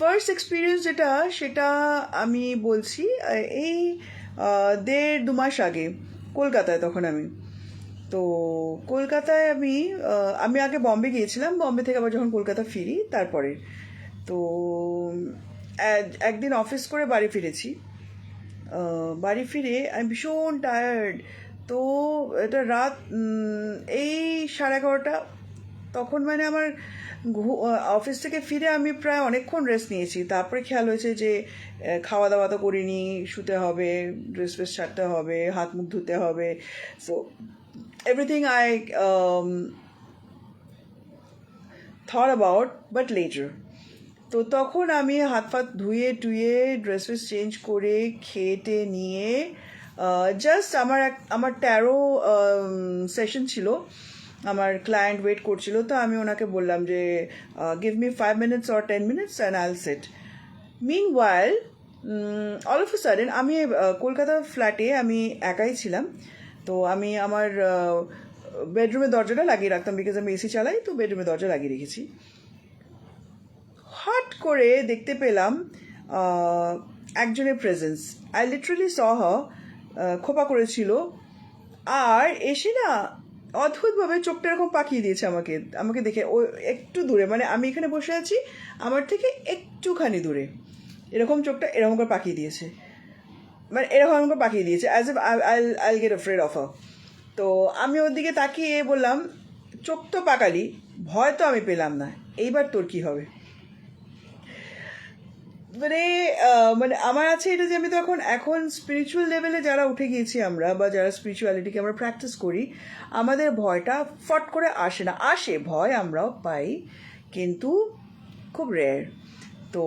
First experience যেটা, সেটা আমি বলছি, এই দেড় দু মাস আগে, কলকাতায় তখন আমি। তো কলকাতায় আমি আমি আগে বম্বে গিয়েছিলাম, বম্বে থেকে আবার যখন কলকাতা ফিরি, তারপরে। তো একদিন অফিস করে বাড়ি ফিরেছি। বাড়ি ফিরে আমি ভীষণ টায়ার্ড তো, এটা রাত এই সাড়ে এগারোটা তখন মানে আমার অফিস থেকে ফিরে আমি প্রায় অনেকক্ষণ রেস্ট নিয়েছি। তারপরে খেয়াল হয়েছে যে খাওয়া দাওয়া তো করিনি, শুতে হবে ড্রেস ফ্রেস ছাড়তে হবে, হাত মুখ ধুতে হবে। So everything I thought about but later তো তখন আমি হাত ফাত ধুয়ে, টুয়ে ড্রেস ফ্রেস চেঞ্জ করে খেটে নিয়ে জাস্ট আমার এক আমার ট্যারো সেশন ছিল। আমার ক্লায়েন্ট ওয়েট করছিল, তো আমি ওনাকে বললাম যে give me five minutes or ten minutes and I'll set meanwhile all of sudden আমি কলকাতা ফ্ল্যাটে আমি একাই ছিলাম। তো আমি আমার বেডরুমের দরজাটা লাগিয়ে রাখতাম বিকজ আমি এসি চালাই, তো বেডরুমের দরজা লাগিয়ে রেখেছি। হট করে দেখতে পেলাম একজনের প্রেজেন্স আই লিটারালি স খোপা করেছিল। আর এসে না অদ্ভুতভাবে চোখটা এরকম পাকিয়ে দিয়েছে আমাকে আমাকে দেখে। ও একটু দূরে মানে আমি এখানে বসে আছি, আমার থেকে একটুখানি দূরে। এরকম চোখটা এরকম করে পাকিয়ে দিয়েছে। মানে এরকম করে পাকিয়ে দিয়েছে as if I I get afraid of তো আমি ওর দিকে তাকিয়ে বললাম, চোখ তো পাকালি, ভয় তো আমি পেলাম না। এইবার তোর কি হবে? মানে মানে আমার আছে এটা যে আমি তো এখন এখন স্পিরিচুয়াল লেভেলে যারা উঠে গিয়েছি আমরা, বা যারা স্পিরিচুয়ালিটিকে আমরা প্র্যাকটিস করি, আমাদের ভয়টা ফট করে আসে না। আসে, ভয় আমরাও পাই, কিন্তু খুব রেয়ার তো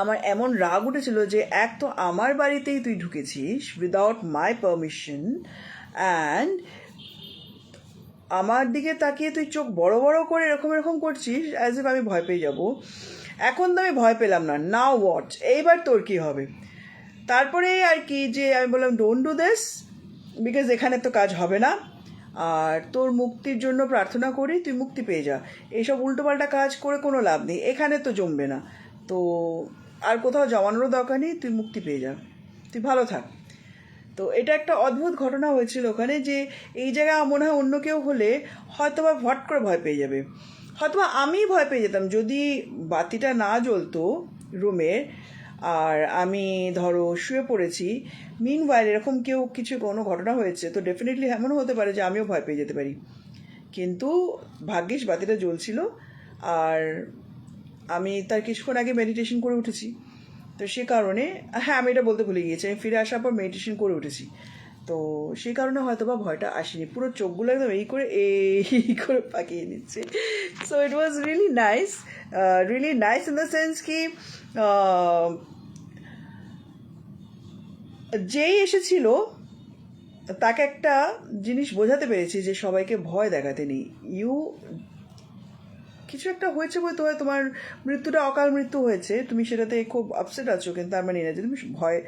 আমার এমন রাগ উঠেছিল যে এক তো আমার বাড়িতেই তুই ঢুকেছিস উইদাউট মাই পারমিশন অ্যান্ড আমার দিকে তাকিয়ে তুই চোখ বড় বড় করে এরকম এরকম করছিস অ্যাজ ইফ আমি ভয় পেয়ে যাব। এখন তো আমি ভয় পেলাম না নাও ওয়াচ এইবার তোর কি হবে? তারপরে আর কি যে আমি বললাম ডোন্ট ডু দিস বিকজ এখানে তো কাজ হবে না। আর তোর মুক্তির জন্য প্রার্থনা করি, তুই মুক্তি পেয়ে যা। এইসব উল্টোপাল্টা কাজ করে কোনো লাভ নেই, এখানে তো জমবে না। তো আর কোথাও জমানোরও দরকার নেই, তুই মুক্তি পেয়ে যা। তুই ভালো থাক। তো এটা একটা অদ্ভুত ঘটনা হয়েছিল ওখানে যে এই জায়গায় মনে হয় অন্য কেউ হলে হয়তো বা ভট করে ভয় পেয়ে যাবে। হয়তো আমি ভয় পেয়ে যেতাম। যদি বাতিটা না জ্বলতো রুমের, আর আমি ধরো শুয়ে পড়েছি মিন ওয়াইল এরকম কেউ কিছু কোনো ঘটনা হয়েছে, তো ডেফিনেটলি এমনও হতে পারে যে আমিও ভয় পেয়ে যেতে পারি। কিন্তু ভাগ্যিস বাতিটা জ্বলছিল, আর আমি তার কিছুক্ষণ আগে মেডিটেশন করে উঠেছি। তো সে কারণে হ্যাঁ আমি এটা বলতে ভুলে গিয়েছি, আমি ফিরে আসার পর মেডিটেশন করে উঠেছি। তো সেই কারণে হয়তো বা ভয়টা আসেনি। পুরো চোখগুলো একদম এই করে এই করে পাকিয়ে নিচ্ছে। So it was really nice really nice in the sense কি যেই এসেছিল, তাকে একটা জিনিস বোঝাতে পেরেছি যে সবাইকে ভয় দেখাতে নেই। ইউ কিছু একটা হয়েছে বলতে হয় তোমার মৃত্যুটা অকাল মৃত্যু হয়েছে, তুমি সেটাতে খুব আপসেট আছো, কিন্তু তার মানে না যে তুমি ভয়,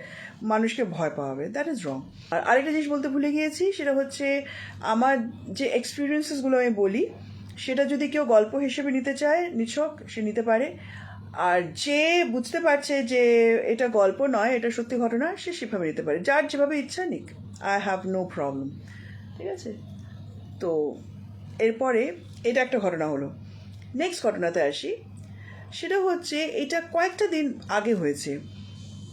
মানুষকে ভয় পাওয়াবে দ্যাট ইজ রং আর আরেকটা জিনিস বলতে ভুলে গিয়েছি, সেটা হচ্ছে আমার যে এক্সপিরিয়েন্সেসগুলো আমি বলি, সেটা যদি কেউ গল্প হিসেবে নিতে চায়, নিছক, সে নিতে পারে। আর যে বুঝতে পারছে যে এটা গল্প নয়, এটা সত্যি ঘটনা, সে সেভাবে নিতে পারে। যার যেভাবে ইচ্ছা নিক। আই হ্যাভ নো প্রবলেম ঠিক আছে? তো এরপরে এটা একটা ঘটনা হলো। নেক্সট ঘটনাতে আসি। সেটা হচ্ছে, এটা কয়েকটা দিন আগে হয়েছে।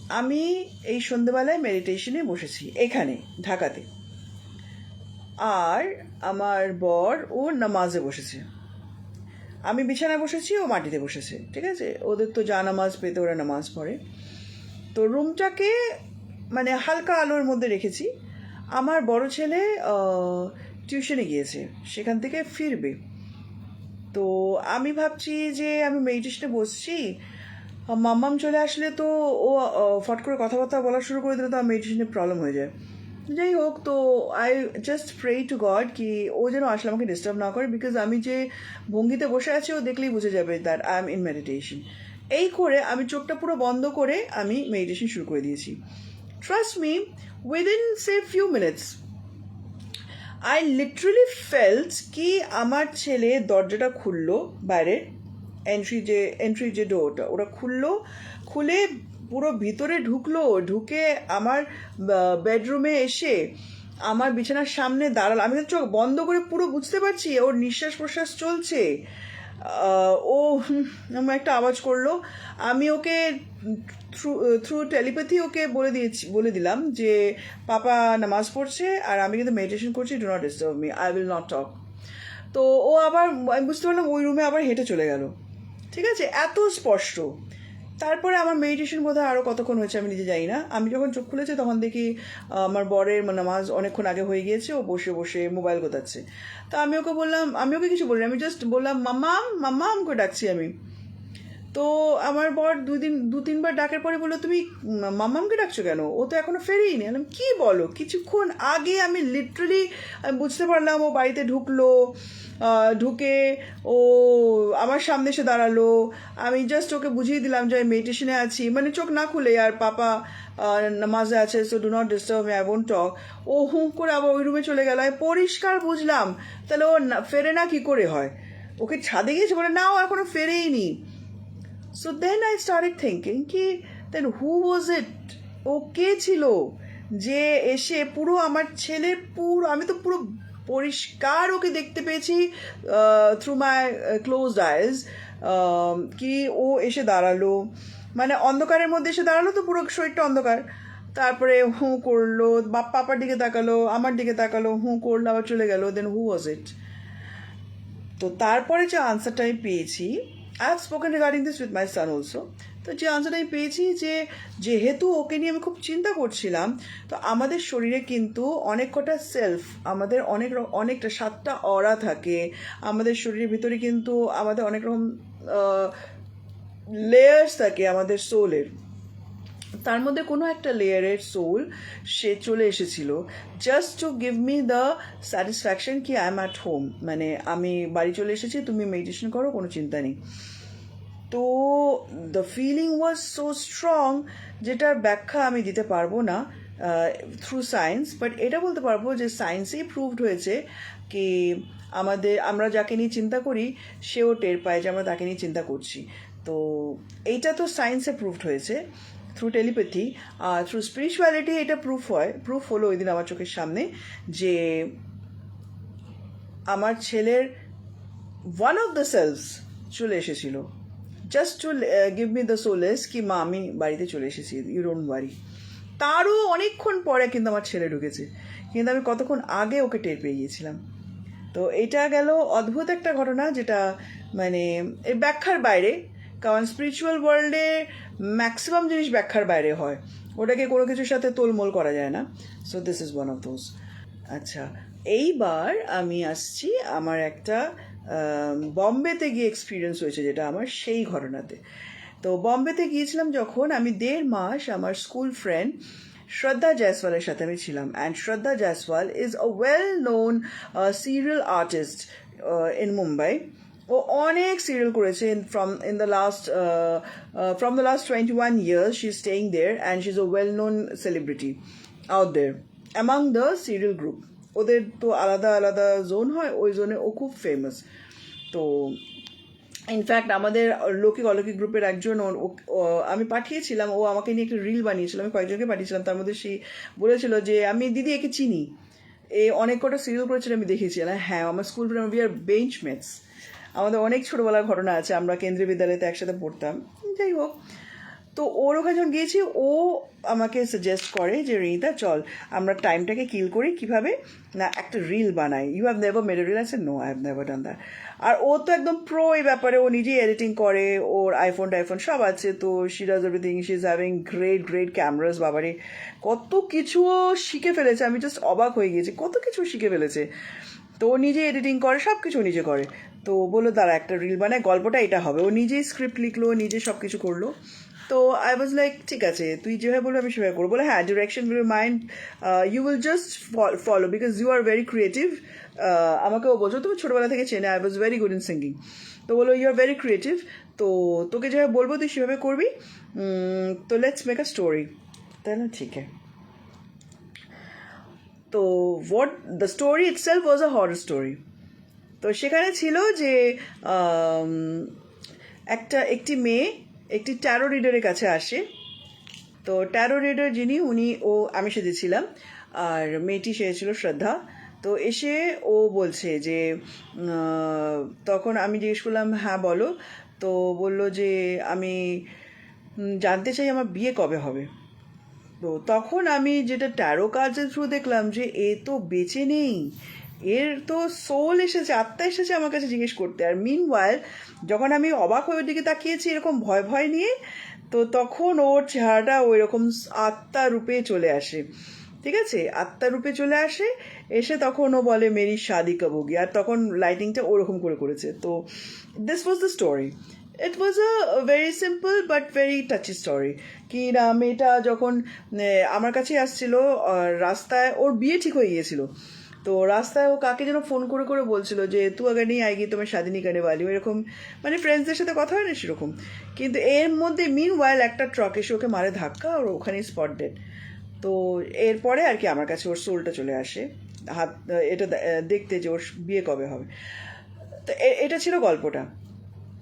আমি এই সন্ধ্যেবেলায় মেডিটেশনে বসেছি, এখানে, ঢাকাতে। আর আমার বর, ও নামাজে বসেছে। আমি বিছানায় বসেছি, ও মাটিতে বসেছে, ঠিক আছে? ওদের তো যা নামাজ পেতে ওরা নামাজ পড়ে। তো রুমটাকে মানে হালকা আলোর মধ্যে রেখেছি। আমার বড় ছেলে টিউশনে গিয়েছে। সেখান থেকে ফিরবে। তো আমি ভাবছি যে আমি মেডিটেশনে বসছি। মাম্মাম চলে আসলে তো ও ফট করে কথাবার্তা বলা শুরু করে দিলে তো আমার মেডিটেশনে প্রবলেম হয়ে যায়। যাই হোক, তো I just pray to God কি ও যেন আসলে আমাকে ডিস্টার্ব না করে বিকজ আমি যে ভঙ্গিতে বসে আছি ও দেখলেই বুঝে যাবে that I am in meditation এই করে আমি চোখটা পুরো বন্ধ করে আমি মেডিটেশন শুরু করে দিয়েছি। Trust me within say few minutes I literally feels কি আমার ছেলে দরজাটা খুললো বাইরের এন্ট্রি যে এন্ট্রি যে ডোরটা ওরা খুললো, খুলে পুরো ভিতরে ঢুকলো, ঢুকে আমার বেডরুমে এসে আমার বিছানার সামনে দাঁড়াল। আমি চোখ বন্ধ করে পুরো বুঝতে পারছি, ওর নিঃশ্বাস প্রশ্বাস চলছে। ও আমার একটা আওয়াজ করল। আমি ওকে থ্রু থ্রু টেলিপ্যাথি ওকে বলে দিয়েছি, বলে দিলাম যে, পাপা নামাজ পড়ছে আর আমি কিন্তু মেডিটেশন করছি do not disturb me I will not talk তো ও আবার, আমি বুঝতে পারলাম ওই রুমে আবার হেঁটে চলে গেল। ঠিক আছে? এত স্পষ্ট। তারপরে আমার মেডিটেশন বোধ হয় আরও কতক্ষণ হয়েছে আমি নিজে জানি না। আমি যখন চোখ খুলেছি তখন দেখি আমার বরের নামাজ অনেকক্ষণ আগে হয়ে গিয়েছে, ও বসে বসে মোবাইল গোতাচ্ছে তো আমি ওকে বললাম, আমি ওকে কিছু বলিনি, আমি জাস্ট বললাম, মাম্মাম মাম্মাম করে ডাকছি আমি। তো আমার বর দুদিন দু তিনবার ডাকার পরে বলল, তুমি মাম্মামকে ডাকছো কেন? ও তো এখনও ফেরেই নি। আমি কি বলো? কিছুক্ষণ আগে আমি লিটারালি আমি বুঝতে পারলাম ও বাড়িতে ঢুকলো ঢুকে ও আমার সামনে এসে দাঁড়াল। আমি জাস্ট ওকে বুঝিয়ে দিলাম যে আমি মেডিটেশনে আছি। মানে চোখ না খুলে, আর পাপা নামাজে আছে so do not disturb me I won't talk ও হুঁ করে আবার ওই রুমে চলে গেল। আমি পরিষ্কার বুঝলাম, তাহলে ও ফেরে না কি করে হয়? ওকে ছাদে গিয়েছে বলে, না, ও এখনও ফেরেই নি। So then I started thinking কি দেন হু ওয়াজ ইট ও কে ছিল? যে এসে পুরো আমার ছেলের পুরো আমি তো পুরো পরিষ্কার ওকে দেখতে পেয়েছি থ্রু মাই ক্লোজ আইজ কি ও এসে দাঁড়াল। মানে অন্ধকারের মধ্যে এসে দাঁড়াল তো পুরো শরীরটা অন্ধকার। তারপরে হু করল বাপ পাপার দিকে তাকালো, আমার দিকে তাকালো, হু করল, আবার চলে গেল দেন হু ওয়াজ ইট তো তারপরে যে আনসারটা আমি পেয়েছি I have spoken regarding this with my son also তো যে আনসারটা আমি পেয়েছি যে যেহেতু ওকে নিয়ে আমি খুব চিন্তা করছিলাম, তো আমাদের শরীরে কিন্তু অনেক কটা সেলফ আমাদের অনেক অনেকটা সাতটা অরা থাকে। আমাদের শরীরের ভিতরে কিন্তু আমাদের অনেক রকম লেয়ার্স থাকে আমাদের সোলের তার মধ্যে কোনো একটা লেয়ারের সোল সে চলে এসেছিল। Just to give me the satisfaction কি আই এম অ্যাট হোম মানে আমি বাড়ি চলে এসেছি, তুমি মেডিটেশন করো, কোনো চিন্তা নেই। তো the feeling was so strong যেটার ব্যাখ্যা আমি দিতে পারব না থ্রু সায়েন্স বাট এটা বলতে পারব যে সায়েন্সেই প্রুভড হয়েছে কি আমাদের, আমরা যাকে নিয়ে চিন্তা করি, সেও টের পায় যে আমরা তাকে নিয়ে চিন্তা করছি। তো এইটা তো সায়েন্সে প্রুভড হয়েছে। থ্রু টেলিপ্যাথি আর থ্রু স্পিরিচুয়ালিটি এটা প্রুফ হয় প্রুফ হলো ওই দিন আমার চোখের সামনে যে আমার ছেলের ওয়ান অফ দ্য সেলস চলে এসেছিল। Just to give me the solace কি মা, আমি বাড়িতে চলে এসেছি ইউ ডোন্ট ওয়ারি তারও অনেকক্ষণ পরে কিন্তু আমার ছেলে ঢুকেছে। কিন্তু আমি কতক্ষণ আগে ওকে টের পেয়ে গিয়েছিলাম। তো এটা গেল অদ্ভুত একটা ঘটনা যেটা মানে এর ব্যাখ্যার বাইরে কারণ স্পিরিচুয়াল ওয়ার্ল্ডে ম্যাক্সিমাম জিনিস ব্যাখ্যার বাইরে হয়। ওটাকে কোনো কিছুর সাথে তোলমোল করা যায় না। So this is one of those আচ্ছা এইবার আমি আসছি আমার একটা বম্বেতে গিয়ে এক্সপিরিয়েন্স হয়েছে যেটা আমার সেই ঘটনাতে। তো বম্বেতে গিয়েছিলাম যখন আমি দেড় মাস আমার স্কুল ফ্রেন্ড শ্রদ্ধা জয়সওয়ালের সাথে আমি ছিলাম। And Shraddha Jaiswal is a well known serial artist in Mumbai ও অনেক সিরিয়াল করেছে from in the last from the last twenty one years she is staying there and she is a well known celebrity out there among the serial group ওদের তো আলাদা আলাদা zone হয়, ওই জোনে ও খুব ফেমাস তো ইনফ্যাক্ট আমাদের লৌকিক অলৌকিক গ্রুপের একজন আমি পাঠিয়েছিলাম, ও আমাকে নিয়ে একটা রিল বানিয়েছিল, আমি কয়েকজনকে পাঠিয়েছিলাম, তার মধ্যে সে বলেছিল যে, আমি দিদি, একে চিনি। এ অনেক কটা সিরিয়াল করেছিল, আমি দেখেছি। হ্যাঁ আমার school we are bench mates আমাদের অনেক ছোটোবেলার ঘটনা আছে, আমরা কেন্দ্রীয় বিদ্যালয়তে একসাথে পড়তাম। যাই হোক, তো ওর ওখানে যখন গিয়েছি, ও আমাকে সাজেস্ট করে যে রিতা চল, আমরা টাইমটাকে কিল করি, কীভাবে? না, একটা রিল বানাই। You have never made reel আছে no I have never done that আর ও তো একদম প্রো এই ব্যাপারে, ও নিজেই এডিটিং করে, ওর আইফোন টাইফোন সব আছে, তো she does everything she is having great great cameras বাবারে। কত কিছু ও শিখে ফেলেছে, আমি জাস্ট অবাক হয়ে গিয়েছি, কত কিছু শিখে ফেলেছে। তো ও নিজে এডিটিং করে সব কিছু নিজে করে। তো বলল, দাঁড়া, একটা রিল বানায় গল্পটা এটা হবে। ও নিজেই স্ক্রিপ্ট লিখলো, নিজে সব কিছু করল। তো আই ওয়াজ লাইক ঠিক আছে, তুই যেভাবে বলবি আমি সেভাবে করব। বলে হ্যাঁ direction will mind you will just follow because you are very creative আমাকে ও বলছো, তুমি ছোটোবেলা থেকে চেনে I was very good in singing তো বলো ইউ আর ভেরি ক্রিয়েটিভ তো তোকে যেভাবে বলব, তুই সেভাবে করবি। তো লেটস মেক আ স্টোরি তাই না ঠিক তো what the story itself was a horror story তো সেখানে ছিল যে একটা, একটি মেয়ে, একটি ট্যারো রিডারের কাছে আসে। তো ট্যারো রিডার যিনি, উনি, ও, আমি সেজেছিলাম আর মেয়েটি সেজেছিল শ্রদ্ধা। তো এসে ও বলছে যে তখন আমি জিজ্ঞেস করলাম হ্যাঁ বলো। তো বলল যে, আমি জানতে চাই আমার বিয়ে কবে হবে। তো তখন আমি যেটা ট্যারো কার্ডের থ্রু দেখলাম যে, এ তো বেঁচে নেই। এর তো সোল এসেছে, আত্মা এসেছে আমার কাছে জিজ্ঞেস করতে। আর মিন ওয়াইল যখন আমি অবাক হয়ে ওর দিকে তাকিয়েছি এরকম ভয় ভয় নিয়ে, তো তখন ওর চেহারাটা ওই রকম আত্মা রূপে চলে আসে। ঠিক আছে? আত্মা রূপে চলে আসে, এসে তখন ও বলে, মেরি শাদি কবোগি আর তখন লাইটিংটা ওরকম করে করেছে। তো this was the story it was a very simple but very touchy story কি না, মেয়েটা যখন আমার কাছে আসছিল রাস্তায়, ওর বিয়ে ঠিক হয়ে গিয়েছিল। তো রাস্তায় ও কাকে যেন ফোন করে করে বলছিল যে, তু আগে নেই গিয়ে তোমার স্বাধীনী কানে বালি। এরকম মানে ফ্রেন্ডসদের সাথে কথা হয় না সেরকম। কিন্তু এর মধ্যে মিন ওয়াইল একটা ট্রাক এসে ওকে মারে ধাক্কা আর ওখানেই স্পট ডেড তো এরপরে আর কি আমার কাছে ওর সোলটা চলে আসে। হাত, এটা দেখতে যে ওর বিয়ে কবে হবে। তো এটা ছিল গল্পটা।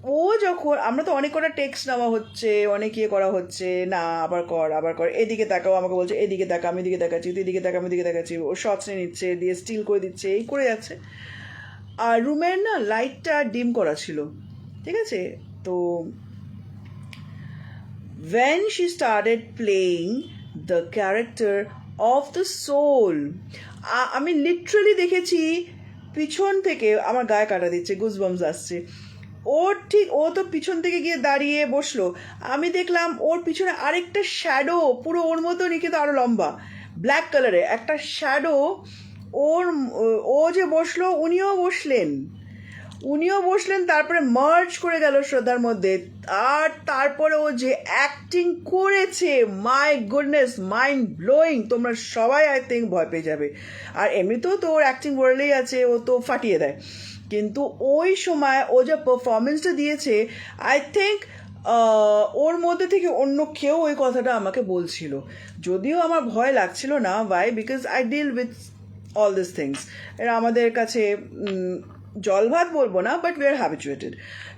ও যখন, আমরা তো অনেক কটা টেক্সট নেওয়া হচ্ছে, অনেক ইয়ে করা হচ্ছে, না, আবার কর আবার কর, এদিকে তাকাও, আমাকে বলছে, এদিকে তাকা, আমি এদিকে তাকাচ্ছি, তুই এদিকে তাকা, আমি এদিকে তাকাচ্ছি, ও শর্টস নিয়ে নিচ্ছে, দিয়ে স্টিল করে দিচ্ছে, এই করে যাচ্ছে। আর রুমের না লাইটটা ডিম করা ছিল, ঠিক আছে? তো when she started playing the character of the soul আমি লিটারালি দেখেছি পিছন থেকে আমার গায়ে কাটা দিচ্ছে গুজবামস আসছে। ওর ঠিক, ও তো পিছন থেকে গিয়ে দাঁড়িয়ে বসল। আমি দেখলাম ওর পিছনে আরেকটা শ্যাডো পুরো ওর মতনই কিন্তু আরও লম্বা। ব্ল্যাক কালারে একটা শ্যাডো ওর, ও যে বসল, উনিও বসলেন। উনিও বসলেন, তারপরে মার্চ করে গেল শ্রদ্ধার মধ্যে। আর তারপরে ও যে অ্যাক্টিং করেছে মাই গুডনেস মাইন্ড ব্লোয়িং তোমরা সবাই আই থিঙ্ক ভয় পেয়ে যাবে। আর এমনিতেও তো ওর অ্যাক্টিং বললেই আছে, ও তো ফাটিয়ে দেয়। কিন্তু ওই সময় ও যে পারফরমেন্সটা দিয়েছে আই থিঙ্ক ওর মধ্যে থেকে অন্য কেউ ওই কথাটা আমাকে বলছিল। যদিও আমার ভয় লাগছিল না why because I deal with all this things এরা আমাদের কাছে জল ভাত বলব না বাট উই আর হ্যাবিচুয়েটেড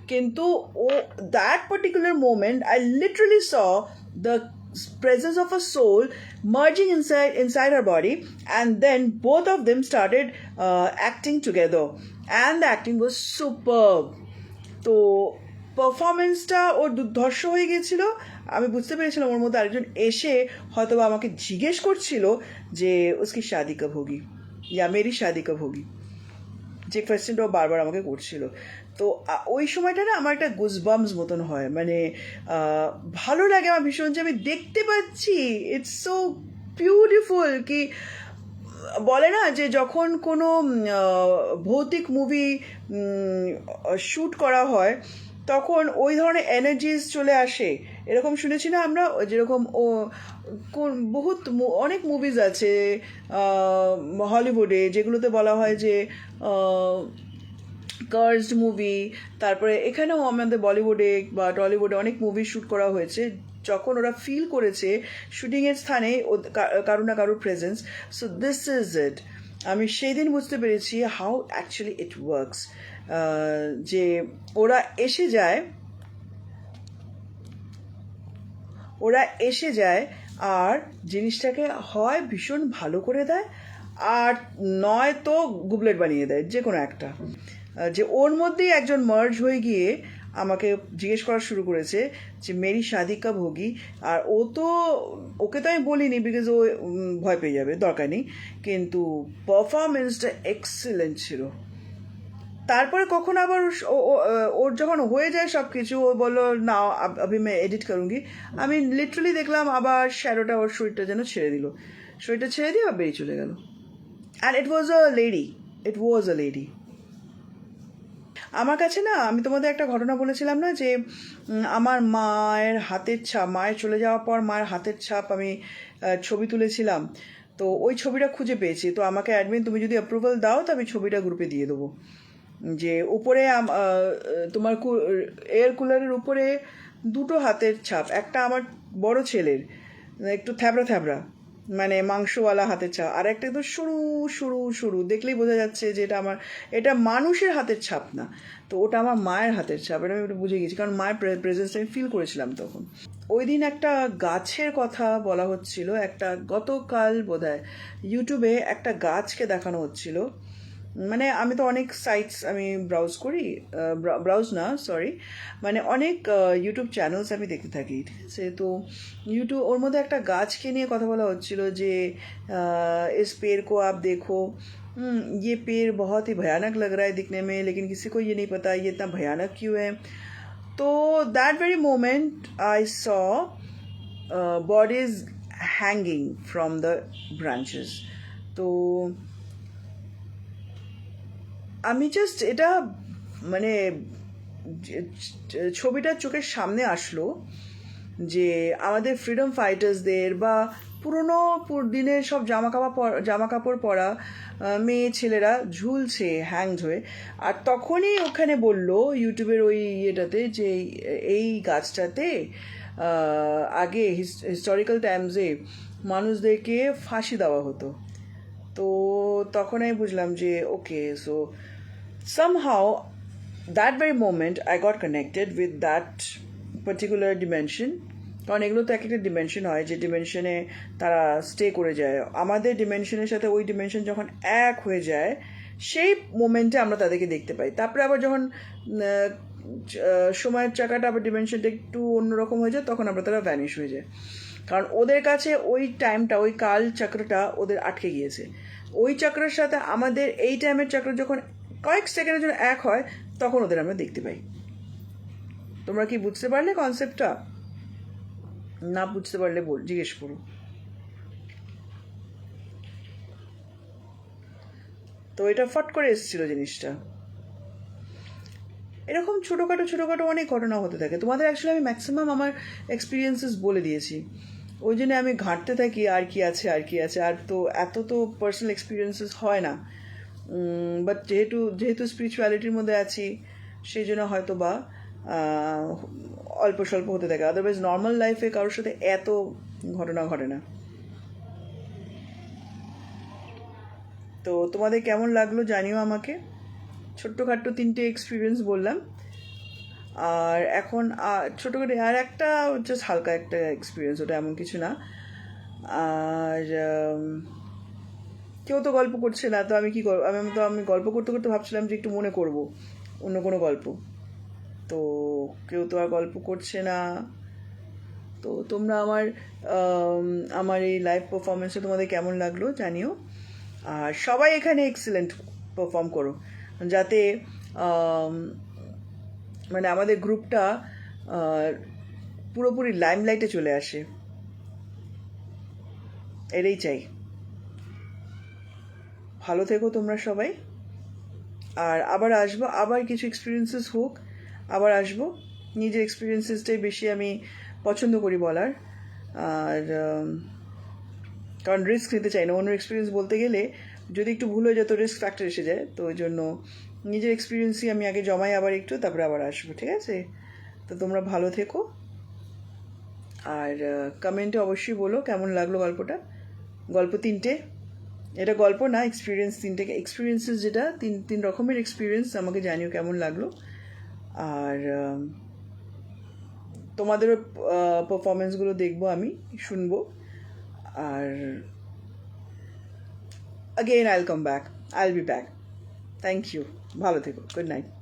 কিন্তু ও that particular moment I literally saw the presence of a soul merging inside inside her body and then both of them started uh, acting together and the acting was superb তো পারফরমেন্সটা ওর দুর্ধর্ষ হয়ে গেছিল আমি বুঝতে পেরেছিলাম ওর মধ্যে আরেকজন এসে হয়তো আমাকে জিজ্ঞেস করছিল যে উসকি শাদি কব হোগি ইয়া মেরি শাদি কব হোগি যে কোয়েশ্চেনটা বারবার আমাকে করছিল তো ওই সময়টা না আমার একটা গুজবামস মতন হয়। মানে ভালো লাগে আমার ভীষণ যে আমি দেখতে পাচ্ছি। ইটস সো বিউটিফুল কি, বলে না যে যখন কোনো ভৌতিক মুভি শ্যুট করা হয়, তখন ওই ধরনের এনার্জিস চলে আসে। এরকম শুনেছি না আমরা যেরকম, ও, কোন, বহুত অনেক মুভিজ আছে হলিউডে, যেগুলোতে বলা হয় যে কার্সড মুভি তারপরে এখানেও আমাদের বলিউডে বা টলিউডে অনেক মুভি শ্যুট করা হয়েছে। যখন ওরা ফিল করেছে শুটিংয়ের স্থানে কারও না কারোর presence so this is it আমি সেই দিন বুঝতে পেরেছি হাউ অ্যাকচুয়ালি ইট ওয়ার্কস যে ওরা এসে যায়, ওরা এসে যায় আর জিনিসটাকে হয় ভীষণ ভালো করে দেয়, আর নয় তো গুবলেট বানিয়ে দেয় যে কোনো একটা। যে ওর মধ্যেই একজন মার্জ হয়ে গিয়ে আমাকে জিজ্ঞেস করা শুরু করেছে যে, মেরি সাধিকা ভোগী আর ও তো, ওকে তো আমি বলিনি বিকজ ও ভয় পেয়ে যাবে, দরকার নেই। কিন্তু পারফরমেন্সটা এক্সেলেন্ট ছিল। তারপরে কখন আবার ওর যখন হয়ে যায় সব কিছু ও বলল, না আমি এডিট করুঙ্গি। আমি লিটারালি দেখলাম আবার শ্যারোটা ওর শরীরটা যেন ছেড়ে দিল। শরীরটা ছেড়ে দিয়ে আবার বেরিয়ে চলে গেল। And it was a lady it was a lady আমার কাছে না, আমি তোমাদের একটা ঘটনা বলেছিলাম না যে আমার মায়ের হাতের ছাপ, মায়ের চলে যাওয়ার পর মায়ের হাতের ছাপ আমি ছবি তুলেছিলাম। তো ওই ছবিটা খুঁজে পেয়েছি। তো আমাকে অ্যাডমিন তুমি যদি অ্যাপ্রুভাল দাও, তো আমি ছবিটা গ্রুপে দিয়ে দেবো। যে উপরে তোমার এয়ার কুলারের উপরে দুটো হাতের ছাপ, একটা আমার বড় ছেলের, একটু থ্যাবড়া থ্যাবড়া। মানে মাংসওয়ালা হাতের ছাপ আর একটা তো শুরু শুরু শুরু। দেখলেই বোঝা যাচ্ছে যে এটা আমার এটা মানুষের হাতের ছাপ না। তো ওটা আমার মায়ের হাতের ছাপ। এটা আমি বুঝে গেছি। কারণ মায়ের প্রেজেন্সটা আমি ফিল করেছিলাম তখন। ওই দিন একটা গাছের কথা বলা হচ্ছিল। একটা গতকাল বোধ হয় ইউটিউবে একটা গাছকে দেখানো হচ্ছিল। মানে আমি তো অনেক সাইটস আমি ব্রাউজ করি ব্রাউজ না সরি মানে অনেক ইউটিউব চ্যানেলস আমি দেখতে থাকি ঠিক আছে তো ইউটিউব ওর মধ্যে একটা গাছকে নিয়ে কথা বলা হচ্ছিল যে अ, इस पेड़ को आप देखो हम्म, ये पेड़ बहुत ही भयानक लग रहा है दिखने में लेकिन किसी को ये नहीं पता ये इतना भयानक क्यों है तो that very moment I saw bodies hanging from the branches तो আমি জাস্ট এটা মানে ছবিটা চোখের সামনে আসলো যে আমাদের ফ্রিডম ফাইটার্সদের বা পুরনো পুর- দিনের সব জামা কাপড় জামা কাপড় পরা মেয়ে ছেলেরা ঝুলছে হ্যাংড হয়ে। আর তখনই ওখানে বলল ইউটিউবের ওই ইয়েটাতে যে, এই- গাছটাতে আগে হিস্টোরিক্যাল টাইমসে মানুষদেরকে ফাঁসি দেওয়া হতো। তো তখন আমি বুঝলাম যে okay so somehow, that very moment, I got connected with that particular dimension. কারণ এগুলো তো এক একটা ডিমেনশন হয়, যে ডিমেনশনে তারা স্টে করে যায়। আমাদের ডিমেনশনের সাথে ওই ডিমেনশন যখন এক হয়ে যায়, সেই মোমেন্টে আমরা তাদেরকে দেখতে পাই। তারপরে আবার যখন সময়ের চাকাটা আবার ডিমেনশনটা একটু অন্যরকম হয়ে যায়, তখন আবার তারা ভ্যানিশ হয়ে যায়। কারণ ওদের কাছে ওই টাইমটা ওই কাল চক্রটা ওদের আটকে গিয়েছে। ওই চক্রের সাথে আমাদের এই টাইমের চক্র যখন কয়েক সেকেন্ডের জন্য এক হয়, তখন ওদের আমরা দেখতে পাই। তোমরা কি বুঝতে পারলে কনসেপ্টটা না বুঝতে পারলে বল, জিজ্ঞেস করো। তো এটা ফট করে এসেছিল জিনিসটা। এরকম ছোটোখাটো ছোটোখাটো অনেক ঘটনা হতে থাকে। তোমাদের অ্যাকচুয়ালি আমি ম্যাক্সিমাম আমার এক্সপিরিয়েন্সেস বলে দিয়েছি। ওই জন্য আমি ঘাঁটতে থাকি, আর কি আছে, আর কি আছে। আর তো, এত তো পার্সোনাল এক্সপিরিয়েন্সেস হয় না। বাট যেহেতু যেহেতু স্পিরিচুয়ালিটির মধ্যে আছি, সেই জন্য হয়তো বা অল্প স্বল্প হতে থাকে। আদারওয়াইজ নর্মাল লাইফে কারোর সাথে এত ঘটনা ঘটে না। তো তোমাদের কেমন লাগল জানিও আমাকে। ছোট্টখাট্ট তিনটে এক্সপিরিয়েন্স বললাম। আর এখন ছোটোখাটো, আর একটা জাস্ট হালকা একটা এক্সপিরিয়েন্স ওটা এমন কিছু না। আর কেউ তো গল্প করছে না, তো আমি কি করব? আমি তো আমি গল্প করতে করতে ভাবছিলাম যে একটু মনে করব, অন্য কোনো গল্প। তো কেউ তো আর গল্প করছে না। তো তোমরা আমার আমার এই লাইভ পারফরমেন্সে তোমাদের কেমন লাগল জানিও। আর সবাই এখানে এক্সেলেন্ট পারফর্ম করো। যাতে মানে আমাদের গ্রুপটা পুরোপুরি লাইমলাইটে চলে আসে। এটাই চাই। ভালো থেকো তোমরা সবাই। আর আবার আসব, আবার কিছু এক্সপিরিয়েন্সেস হোক, আবার আসব। নিজের এক্সপিরিয়েন্সেসটাই বেশি আমি পছন্দ করি বলার। আর কারণ রিস্ক নিতে চাই না। অন্য এক্সপিরিয়েন্স বলতে গেলে যদি একটু ভুল হয়ে যেত রিস্ক ফ্যাক্টর এসে যায়। তো ওই জন্য নিজের এক্সপিরিয়েন্সই আমি আগে জমাই আবার একটু, তারপরে আবার আসব, ঠিক আছে? তো তোমরা ভালো থেকো। আর কমেন্টে অবশ্যই বলো কেমন লাগল গল্পটা। গল্প তিনটে। এটা গল্প না এক্সপিরিয়েন্স তিনটে এক্সপিরিয়েন্সেস যেটা, তিন তিন রকমের এক্সপিরিয়েন্স আমাকে জানিও কেমন লাগল। আর তোমাদের তোমাদেরও পারফরমেন্সগুলো দেখব আমি, শুনব। আর, again, I'll come back. I'll be back thank you ভালো থেকো গুড নাইট